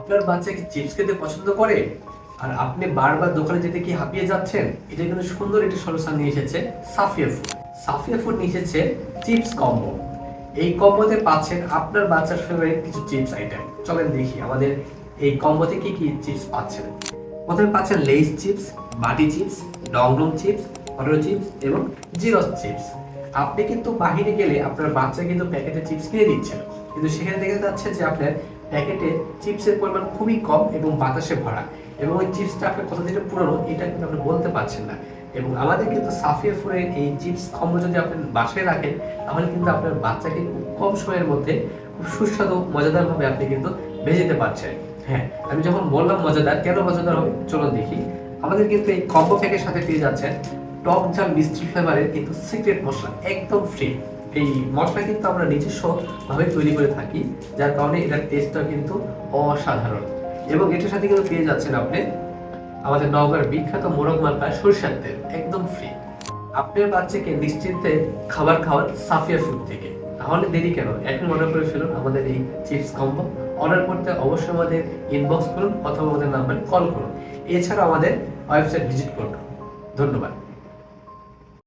আপনার বাচ্চা কি চিপস খেতে পছন্দ করে? আর আপনি বারবার দোকানে যেতে কি হাঁপিয়ে যাচ্ছেন? এটা কিন্তু সুন্দর একটি সলিউশন নিয়ে এসেছে সাফিয়া ফুড সাফিয়া ফুড নিয়ে এসেছে চিপস কম্বো এই কম্বোতে পাচ্ছেন আপনার বাচ্চার ফেভারিট কিছু চিপস আইটেম চলেন দেখি আমাদের এই কম্বোতে কি কি চিপস পাচ্ছেন। প্রথমে পাচ্ছেন লেইস চিপস বাটি চিপস ডংডং চিপস পটেটো চিপস এবং জিরস চিপস আপনি কিন্তু বাহিরে গেলে আপনার বাচ্চা কিন্তু প্যাকেটে চিপস কিনে দিচ্ছেন। কিন্তু সেখানে দেখা যাচ্ছে যে আপনার প্যাকেটে চিপসের পরিমাণ খুবই কম এবং বাতাসে ভরা। এবং ওই চিপসটা আপনার কত দিনের পুরনো, এটা কিন্তু আপনি বলতে পারছেন না। এবং আমাদের কিন্তু সাফিয়া ফুডের এই চিপস কম্বো যদি আপনি বাসায় রাখেন, তাহলে কিন্তু আপনার বাচ্চাকে খুব কম সময়ের মধ্যে খুব সুস্বাদু, মজাদারভাবে আপনি কিন্তু ভেজে পারছেন। হ্যাঁ আমি যখন বললাম মজাদার, কেন মজাদার হবে, চলুন দেখি। আমাদের কিন্তু এই কম্বো প্যাকের সাথে পেয়ে যাচ্ছেন টক ঝাল মিষ্টি ফ্লেভারের কিন্তু সিক্রেট মশলা, একদম ফ্রি এই মশলা কিন্তু আমরা নিজস্ব ভাবে তৈরি করে থাকি, যার কারণে এটার টেস্টটা কিন্তু অসাধারণ। এবং এটার সাথে কিন্তু পেয়ে যাচ্ছেন আপনি আমাদের নওগাঁর বিখ্যাত মোরগ মার্কা সরিষার তেল, একদম ফ্রি আপনার বাচ্চাকে নিশ্চিন্তে খাবার খাওয়ার সাফিয়া ফুড থেকে। তাহলে দেরি কেন? এখন অর্ডার করে ফেলুন আমাদের এই চিপস কম্বো অর্ডার করতে অবশ্যই আমাদের ইনবক্স করুন অথবা আমাদের নাম্বারে কল করুন। এছাড়া আমাদের ওয়েবসাইট ভিজিট করুন। ধন্যবাদ।